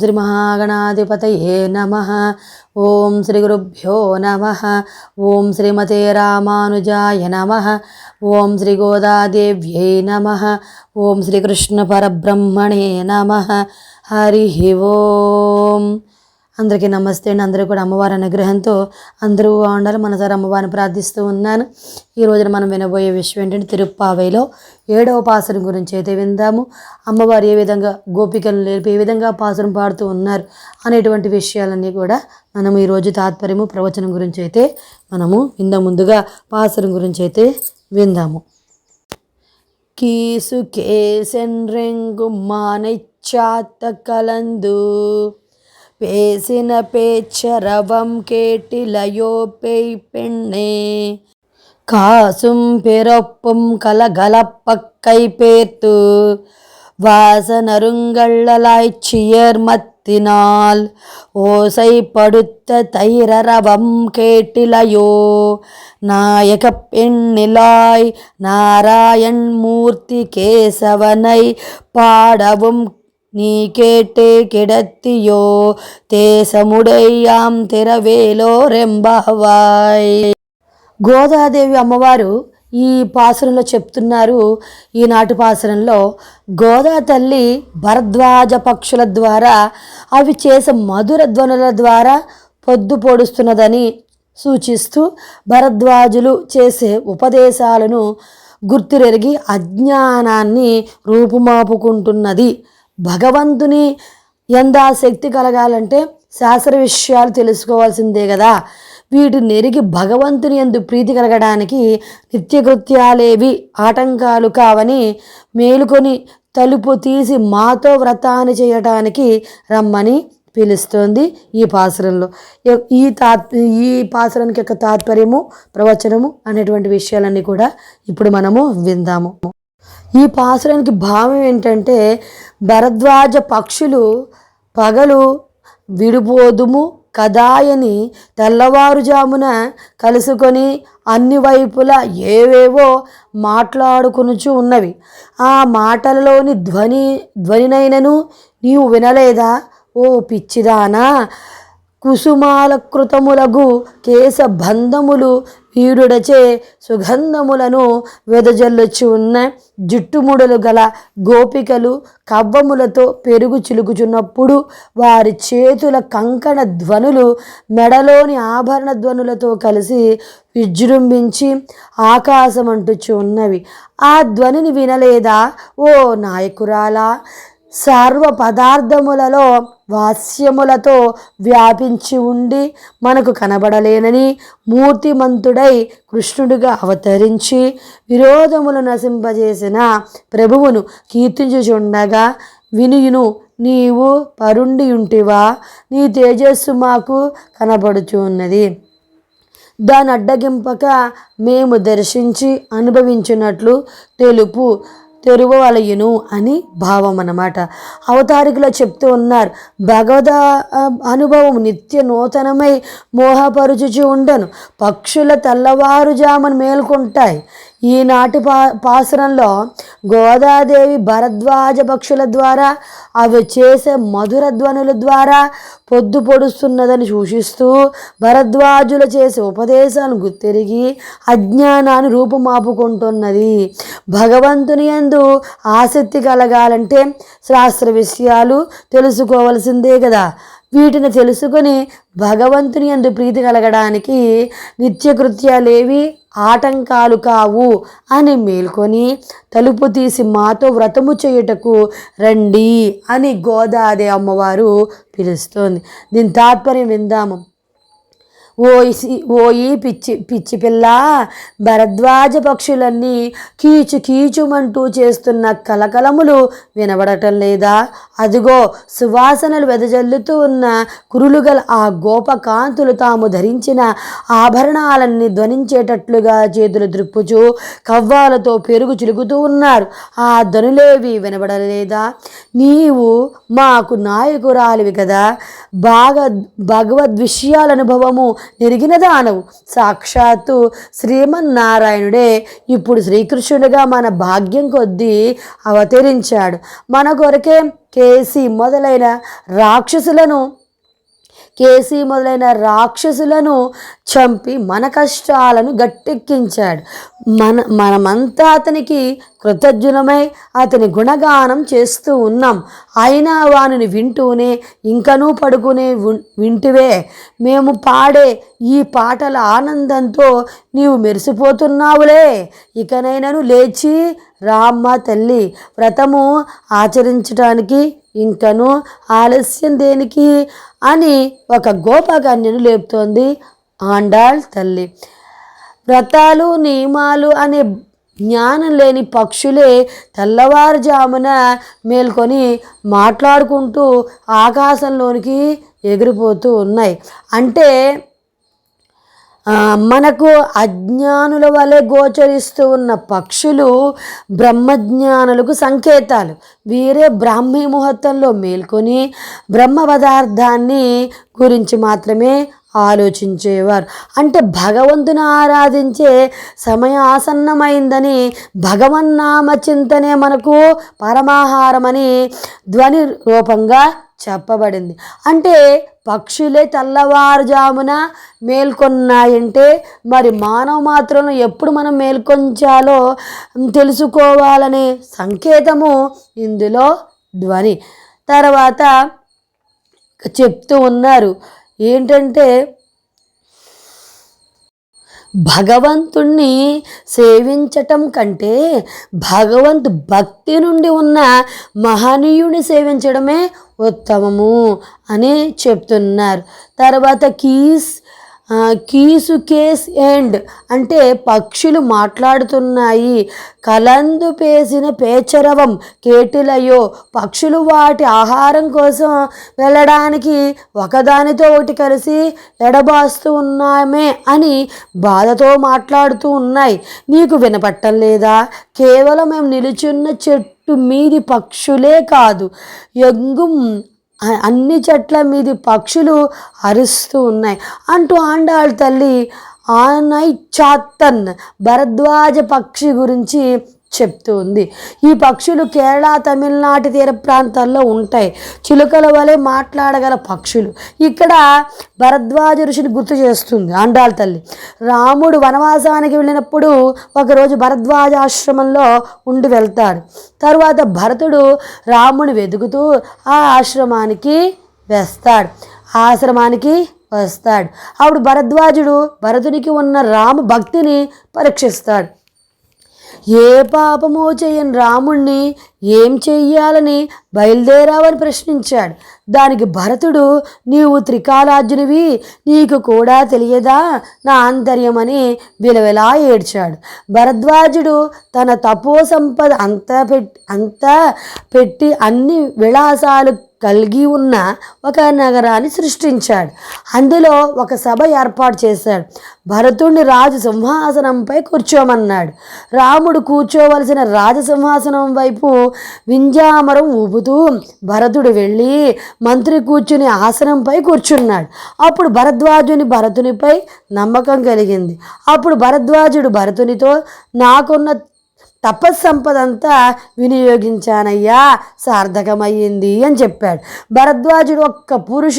శ్రీ మహాగణాధిపతయే నమ ఓం శ్రీ గురుభ్యో నమ ఓం శ్రీమతే రామానుజాయ నమ ఓం శ్రీ గోదాదేవ్యై నమ ఓం శ్రీకృష్ణ పరబ్రహ్మణే నమ హరి ఓం అందరికీ నమస్తే అండి. అందరూ కూడా అమ్మవారి అనుగ్రహంతో అందరూ బాగుండాలి. మనసారి అమ్మవారిని ప్రార్థిస్తూ ఉన్నాను. ఈ రోజున మనం వినబోయే విషయం ఏంటంటే తిరుప్పావైలో ఏడవ పాసరం గురించి అయితే విందాము. అమ్మవారు ఏ విధంగా గోపికలను లేపి ఏ విధంగా పాసరం పాడుతూ ఉన్నారు అనేటువంటి విషయాలన్నీ కూడా మనం ఈరోజు తాత్పర్యము ప్రవచనం గురించి అయితే మనము ఇంత ముందుగా పాసరం గురించి అయితే విందాము. కీసు కేసెన్రెంగు మానైచ్చాత కలందు பேசின பேச்சரவம் கேட்டிலையோ பேய் பெண்ணே. காசும் பிறப்பும் கலகலப்பக்கை பேர்த்து வாசனருங்கள்ளலாய்ச்சியர் மத்தினால் ஓசைப்படுத்த தைரரவம் கேட்டிலையோ நாயக பெண்ணிலாய் நாராயண் மூர்த்தி கேசவனை பாடவும் நீ కెడతియో கிடத்தியோ? தேசமுடையாம் తెరవేలో రెంబహవాయ్ గోదాదేవి అమ్మవారు ఈ పాసురంలో చెప్తున్నారు. ఈనాటి పాసురంలో గోదా తల్లి భరద్వాజ పక్షుల ద్వారా అవి చేసే మధుర ధ్వనుల ద్వారా పొద్దు పొడుస్తున్నదని సూచిస్తూ భరద్వాజులు చేసే ఉపదేశాలను గుర్తురెరిగి అజ్ఞానాన్ని రూపుమాపుకుంటున్నది. భగవంతుని ఎందా శక్తి కలగాలంటే శాస్త్ర విషయాలు తెలుసుకోవాల్సిందే కదా. వీటి నెరిగి భగవంతుని ఎందు ప్రీతి కలగడానికి నిత్యకృత్యాలేవి ఆటంకాలు కావని మేలుకొని తలుపు తీసి మాతో వ్రతాన్ని చేయటానికి రమ్మని పిలుస్తోంది ఈ పాసురంలో ఈ తాత్ ఈ పాసురానికి యొక్క తాత్పర్యము ప్రవచనము అనేటువంటి విషయాలన్నీ కూడా ఇప్పుడు మనము విందాము. ఈ పాసురానికి భావం ఏంటంటే భరద్వాజ పక్షులు పగలు విడిపోదుము కదాయని తెల్లవారుజామున కలుసుకొని అన్ని వైపులా ఏవేవో మాట్లాడుకునుచు ఉన్నవి. ఆ మాటలలోని ధ్వని ధ్వనినైనను నీవు వినలేదా? ఓ పిచ్చిదానా! కుసుమాల కృతములగు బంధములు ఈడుడచే వీరుడచే సుగంధములను వెదజల్లుచు ఉన్న జుట్టుముడలు గల గోపికలు కవ్వములతో పెరుగు చిలుకుచున్నప్పుడు వారి చేతుల కంకణ ధ్వనులు మెడలోని ఆభరణ ధ్వనులతో కలిసి విజృంభించి ఆకాశం అంటుచు ఉన్నవి. ఆ ధ్వనిని వినలేదా? ఓ నాయకురాలా సర్వ పదార్థములలో వాస్యములతో వ్యాపించి ఉండి మనకు కనబడలేనని మూర్తిమంతుడై కృష్ణుడిగా అవతరించి విరోధములు నశింపజేసిన ప్రభువును కీర్తించుచుండగా వినియును నీవు పరుండి ఉంటివా నీ తేజస్సు మాకు కనబడుచున్నది. దాని అడ్డగింపక మేము దర్శించి అనుభవించినట్లు తెలుపు. తెరువలయును అని భావం అన్నమాట అవతారికలో చెప్తూ ఉన్నారు భగవద అనుభవం నిత్య నూతనమై మోహపరుచుచు ఉండను. పక్షుల తెల్లవారుజామును మేల్కొంటాయి. ఈనాటి పా పాసురంలో గోదాదేవి భరద్వాజ పక్షుల ద్వారా అవి చేసే మధుర ధ్వనుల ద్వారా పొద్దు పొడుస్తున్నదని సూచిస్తూ భరద్వాజులు చేసే ఉపదేశాలను గుర్తిరిగి అజ్ఞానాన్ని రూపుమాపుకుంటున్నది. భగవంతుని ఎందు ఆసక్తి కలగాలంటే శాస్త్ర విషయాలు తెలుసుకోవలసిందే కదా. వీటిని తెలుసుకొని భగవంతుని అందు ప్రీతి కలగడానికి నిత్యకృత్యాలేవి ఆటంకాలు కావు అని మేల్కొని తలుపు తీసి మాతో వ్రతము చేయుటకు రండి అని గోదాదే అమ్మవారు పిలుస్తోంది. దీని తాత్పర్యం విందాము. ఓయి ఓయి పిచ్చి పిచ్చి పిల్ల భరద్వాజ పక్షులన్నీ కీచు కీచుమంటూ చేస్తున్న కలకలములు వినబడటం లేదా? అదిగో సువాసనలు వెదజల్లుతూ ఉన్న కురులుగల ఆ గోపకాంతులు తాము ధరించిన ఆభరణాలన్నీ ధ్వనించేటట్లుగా చేతులు దృప్పుచూ కవ్వాలతో పెరుగు చిలుగుతూ ఉన్నారు. ఆ ధనులేవి వినబడలేదా? నీవు మాకు నాయకురాలివి కదా. బాగా భగవద్ విషయాల అనుభవము నెరిగిన దానవు సాక్షాత్తు శ్రీమన్నారాయణుడే ఇప్పుడు శ్రీకృష్ణుడిగా మన భాగ్యం కొద్దీ అవతరించాడు. మన కొరకే కేసి మొదలైన రాక్షసులను కేసీ మొదలైన రాక్షసులను చంపి మన కష్టాలను గట్టెక్కించాడు. మన మనమంతా అతనికి కృతజ్ఞులమై అతని గుణగానం చేస్తూ ఉన్నాం. అయినా వానిని వింటూనే ఇంకనూ పడుకునే వింటివే. మేము పాడే ఈ పాటల ఆనందంతో నీవు మెరిసిపోతున్నావులే. ఇకనైనను లేచి రామ్మ తల్లి వ్రతము ఆచరించడానికి ఇంకను ఆలస్యం దేనికి అని ఒక గోపకన్యను లేపుతోంది ఆండాళ్ తల్లి. వ్రతాలు నియమాలు అనే జ్ఞానం లేని పక్షులే తెల్లవారుజామున మేల్కొని మాట్లాడుకుంటూ ఆకాశంలోనికి ఎగిరిపోతూ ఉన్నాయి. అంటే మనకు అజ్ఞానుల వలె గోచరిస్తూ ఉన్న పక్షులు బ్రహ్మజ్ఞానులకు సంకేతాలు. వీరే బ్రాహ్మీ ముహూర్తంలో మేల్కొని బ్రహ్మ పదార్థాన్ని గురించి మాత్రమే ఆలోచించేవారు. అంటే భగవంతుని ఆరాధించే సమయం ఆసన్నమైందని భగవన్నామ చింతనే మనకు పరమాహారమని ధ్వని రూపంగా చెప్పబడింది. అంటే పక్షులే తెల్లవారుజామున మేల్కొన్నాయంటే మరి మానవ మాత్రం ఎప్పుడు మనం మేల్కొంచాలో తెలుసుకోవాలనే సంకేతము ఇందులో ధ్వని. తర్వాత చెప్తూ ఉన్నారు. ఏంటంటే భగవంతుణ్ణి సేవించటం కంటే భగవంతు భక్తి నుండి ఉన్న మహనీయుని సేవించడమే ఉత్తమము అని చెప్తున్నారు. తర్వాత కీస్ కీసు కేస్ ఎండ్ అంటే పక్షులు మాట్లాడుతున్నాయి. కలందు పేసిన పేచరవం కేటిలయో పక్షులు వాటి ఆహారం కోసం వెళ్ళడానికి ఒకదానితో ఒకటి కలిసి ఎడబాస్తూ ఉన్నామే అని బాధతో మాట్లాడుతూ ఉన్నాయి. నీకు వినపట్టం లేదా? కేవలం మేము నిలుచున్న చెట్టు మీది పక్షులే కాదు. ఎంగుం అన్ని చెట్ల మీది పక్షులు అరుస్తూ ఉన్నాయి. అంటూ ఆండాళ్ళ తల్లి ఆనై చాత్తన్ భరద్వాజ పక్షి గురించి చెప్తూ ఉంది. ఈ పక్షులు కేరళ తమిళనాడు తీర ప్రాంతాల్లో ఉంటాయి. చిలుకల వలె మాట్లాడగల పక్షులు. ఇక్కడ భరద్వాజ ఋషిని గుర్తు చేస్తుంది అండాల తల్లి. రాముడు వనవాసానికి వెళ్ళినప్పుడు ఒకరోజు భరద్వాజ ఆశ్రమంలో ఉండి వెళ్తాడు. తరువాత భరతుడు రాముని వెతుకుతూ ఆ ఆశ్రమానికి వేస్తాడు. ఆ ఆశ్రమానికి వస్తాడు. అప్పుడు భరద్వాజుడు భరతునికి ఉన్న రామ భక్తిని పరీక్షిస్తాడు. ఏ పాపమో చేయని రాముణ్ణి ఏం చెయ్యాలని బయలుదేరావని ప్రశ్నించాడు. దానికి భరతుడు నీవు త్రికాలార్జునివి నీకు కూడా తెలియదా నా ఆంతర్యమని? విలవిలా ఏడ్చాడు. భరద్వాజుడు తన తపో సంపద అంతా పెట్టి అంతా పెట్టి అన్ని విలాసాలు కలిగి ఉన్న ఒక నగరాన్ని సృష్టించాడు. అందులో ఒక సభ ఏర్పాటు చేశాడు. భరతుడిని రాజు సింహాసనంపై కూర్చోమన్నాడు. రాముడు కూర్చోవలసిన రాజసింహాసనం వైపు వింజామరం ఊపుతూ భరతుడు వెళ్ళి మంత్రి కూర్చుని ఆసనంపై కూర్చున్నాడు. అప్పుడు భరద్వాజుని భరతునిపై నమ్మకం కలిగింది. అప్పుడు భరద్వాజుడు భరతునితో నాకున్న తపస్సంపదంతా వినియోగించానయ్యా సార్థకమయ్యింది అని చెప్పాడు. భరద్వాజుడు ఒక్క పురుష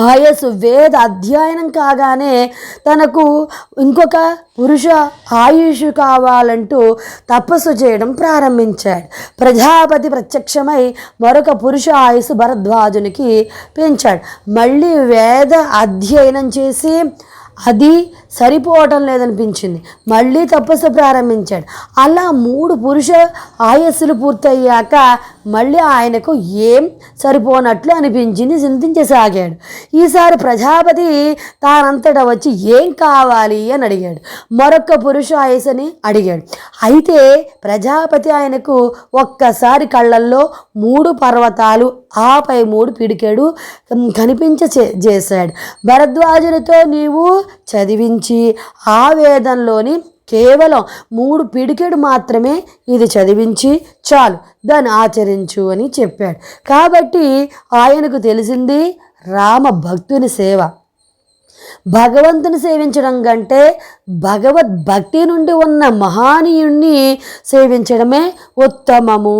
ఆయస్సు వేద అధ్యయనం కాగానే తనకు ఇంకొక పురుష ఆయుష్ కావాలంటూ తపస్సు చేయడం ప్రారంభించాడు. ప్రజాపతి ప్రత్యక్షమై మరొక పురుష ఆయుసు భరద్వాజునికి పెంచాడు. మళ్ళీ వేద అధ్యయనం చేసి అది సరిపోవటం లేదనిపించింది. మళ్ళీ తపస్సు ప్రారంభించాడు. అలా మూడు పురుష ఆయస్సులు పూర్తయ్యాక మళ్ళీ ఆయనకు ఏం సరిపోనట్లు అనిపించింది చింతించసాగాడు. ఈసారి ప్రజాపతి తానంతట వచ్చి ఏం కావాలి అని అడిగాడు. మరొక పురుషాయసని అడిగాడు. అయితే ప్రజాపతి ఆయనకు ఒక్కసారి కళ్ళల్లో మూడు పర్వతాలు ఆపై మూడు పిడికెడు కనిపించ చేశాడు. భరద్వాజునితో నీవు చదివించి ఆ వేదంలోని కేవలం మూడు పిడికెడు మాత్రమే ఇది చదివించి చాలు దాన్ని ఆచరించు అని చెప్పాడు. కాబట్టి ఆయనకు తెలిసింది రామ భక్తుని సేవ. భగవంతుని సేవించడం కంటే భగవద్భక్తి నుండి ఉన్న మహానీయుణ్ణి సేవించడమే ఉత్తమము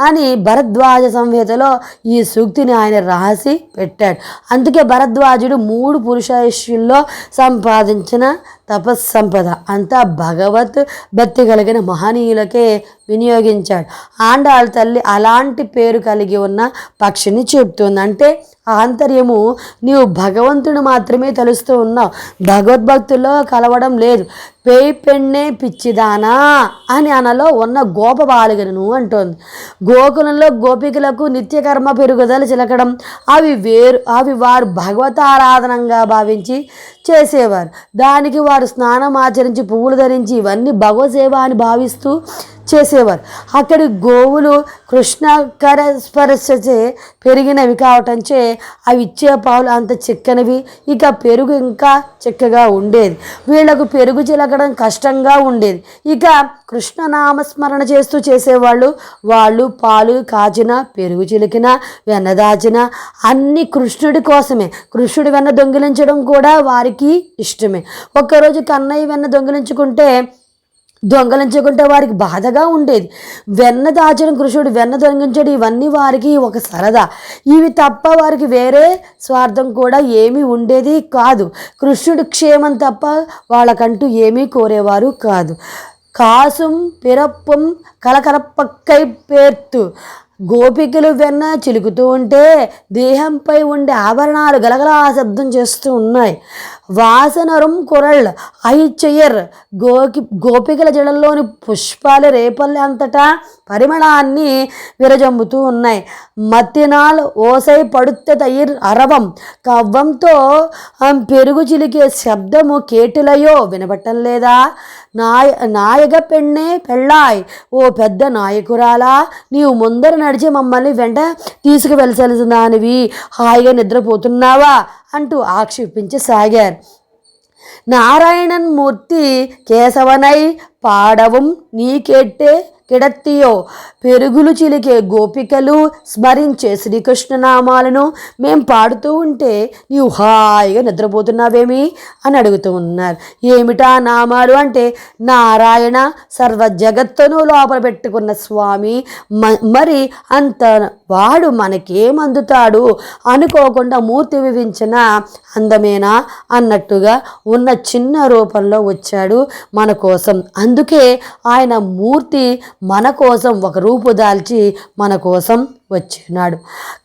అని భరద్వాజ సంహితలో ఈ సూక్తిని ఆయన రాసి పెట్టాడు. అందుకే భరద్వాజుడు మూడు పురుషాయుష్యుల్లో సంపాదించిన తపస్సంపద. అంతా భగవత్ భక్తి కలిగిన మహనీయులకే వినియోగించాడు. ఆండాళ్ళ తల్లి అలాంటి పేరు కలిగి ఉన్న పక్షిని చెప్తుంది. అంటే ఆంతర్యము నీవు భగవంతుడు మాత్రమే తెలుస్తూ ఉన్నావు. భగవద్భక్తుల్లో కలవడం లేదు. పేయి పెన్నే పిచ్చిదానా అని అనలో ఉన్న గోప బాలికను అంటోంది. గోకులంలో గోపికలకు నిత్యకర్మ పెరుగుదల చిలకడం. అవి వేరు అవి వారు భగవతారాధనంగా భావించి చేసేవారు. దానికి వారు స్నానం ఆచరించి పువ్వులు ధరించి ఇవన్నీ భగవత్ అని భావిస్తూ చేసేవారు. అక్కడి గోవులు కృష్ణకర స్పర్శచే పెరిగినవి కావటంచే అవి ఇచ్చే పావులు అంత చిక్కనివి. ఇక పెరుగు ఇంకా చిక్కగా ఉండేది. వీళ్ళకు పెరుగు చిలకడం కష్టంగా ఉండేది. ఇక కృష్ణ నామస్మరణ చేస్తూ చేసేవాళ్ళు. వాళ్ళు పాలు కాచిన పెరుగు చిలికిన వెన్న దాచిన అన్ని కృష్ణుడి కోసమే. కృష్ణుడి వెన్న దొంగిలించడం కూడా వారికి ఇష్టమే. ఒక్కరోజు కన్నయ్య వెన్న దొంగిలించుకుంటే దొంగలించకుంటే వారికి బాధగా ఉండేది. వెన్న దాచడం కృషుడు వెన్న దొంగించడం. ఇవన్నీ వారికి ఒక సరదా. ఇవి తప్ప వారికి వేరే స్వార్థం కూడా ఏమీ ఉండేది కాదు. కృష్ణుడు క్షేమం తప్ప వాళ్ళకంటూ ఏమీ కోరేవారు కాదు. కాసుం పిరప్పం కలకలపక్కై పేర్తు. గోపికలు వెన్న చిలుకుతూ ఉంటే దేహంపై ఉండే ఆభరణాలు గలగలా శబ్దం చేస్తూ ఉన్నాయి. వాసనరం కురళ్ ఐచెయ్యర్ గోకి గోపికల జడల్లోని పుష్పాలు రేపల్లె అంతటా పరిమళాన్ని విరజమ్ముతూ ఉన్నాయి. మత్తినాల్ ఓసై పడుత్త తయిర్ అరవం. కవ్వంతో పెరుగు చిలికే శబ్దము కేటిలయో వినబట్టం లేదా? నాయ నాయక పెన్నే పెళ్ళాయ్. ఓ పెద్ద నాయకురాలా నీవు ముందర నడిచి మమ్మల్ని వెంట తీసుకువెళ్ళవలసిన దానివి హాయిగా నిద్రపోతున్నావా? అంటూ ఆక్షేపించసాగారు. నారాయణన్ మూర్తి కేశవనై పాడవం నీకెట్టే కిడత్తియో. పెరుగులు చిలికే గోపికలు స్మరించే శ్రీకృష్ణనామాలను మేం పాడుతూ ఉంటే నీవు హాయిగా నిద్రపోతున్నావేమి అని అడుగుతూ ఉన్నారు. ఏమిటా నామాలు అంటే? నారాయణ సర్వ జగత్తును లోపల పెట్టుకున్న స్వామి. మరి అంత వాడు మనకేమందుతాడు అనుకోకుండా మూర్తి వివించిన అందమేనా? అన్నట్టుగా ఉన్న చిన్న రూపంలో వచ్చాడు మన కోసం. అందుకే ఆయన మూర్తి మన కోసం ఒక రూపు దాల్చి మన కోసం వచ్చినాడు.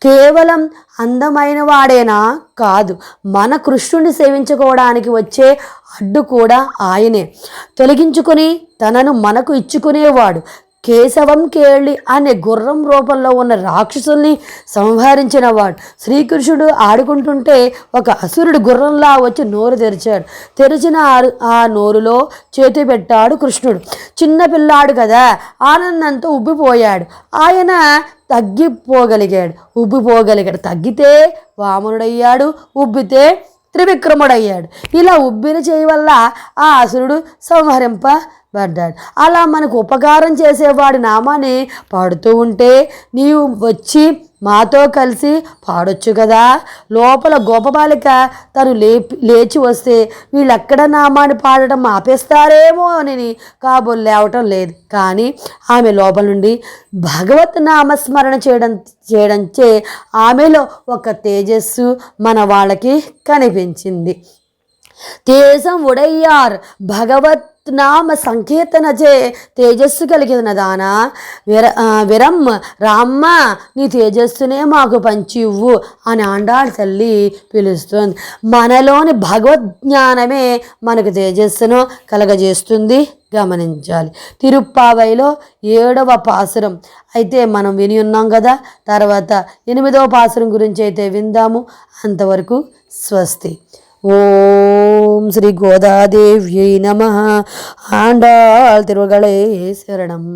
కేవలం అందమైన వాడేనా? కాదు. మన కృష్ణుని సేవించుకోవడానికి వచ్చే అడ్డు కూడా ఆయనే. తొలగించుకొని తనను మనకు ఇచ్చుకునేవాడు. కేశవం కేళి అనే గుర్రం రూపంలో ఉన్న రాక్షసుల్ని సంహరించిన వాడు. శ్రీకృష్ణుడు ఆడుకుంటుంటే ఒక అసురుడు గుర్రంలా వచ్చి నోరు తెరిచాడు. తెరిచిన ఆ నోరులో చేతి పెట్టాడు కృష్ణుడు. చిన్నపిల్లాడు కదా ఆనందంతో ఉబ్బిపోయాడు. ఆయన తగ్గిపోగలిగాడు. ఉబ్బిపోగలిగాడు. తగ్గితే వామనుడయ్యాడు ఉబ్బితే త్రివిక్రముడయ్యాడు. ఇలా ఉబ్బిన చేయి వల్ల ఆ అసురుడు సంహరింప పడ్డాడు అలా మనకు ఉపకారం చేసేవాడి నామాన్ని పాడుతూ ఉంటే నీవు వచ్చి మాతో కలిసి పాడొచ్చు కదా. లోపల గోపబాలిక తను లేపి లేచి వస్తే వీళ్ళెక్కడ నామాన్ని పాడటం ఆపేస్తారేమో అని కాబోలు లేవటం లేదు. కానీ ఆమె లోపల నుండి భగవత్ నామస్మరణ చేయడం చేయడంచే ఆమెలో ఒక తేజస్సు మన వాళ్ళకి కనిపించింది. తేజం ఉడయ్యార్ భగవత్ నామ సంకీర్తనజే తేజస్సు కలిగిన దానా. విర విరమ్ రామ్మ నీ తేజస్సునే మాకు పంచివ్వు అని ఆండాళ్ తల్లి పిలుస్తుంది. మనలోని భగవద్జ్ఞానమే మనకు తేజస్సును కలగజేస్తుంది. గమనించాలి. తిరుప్పావైలో ఏడవ పాసురం. అయితే మనం విని ఉన్నాం కదా తర్వాత ఎనిమిదవ పాసురం గురించి అయితే విందాము. అంతవరకు స్వస్తి. ஓம் ஸ்ரீ கோதாதேவியை நம ஆண்டாள் திருவகளே சரணம்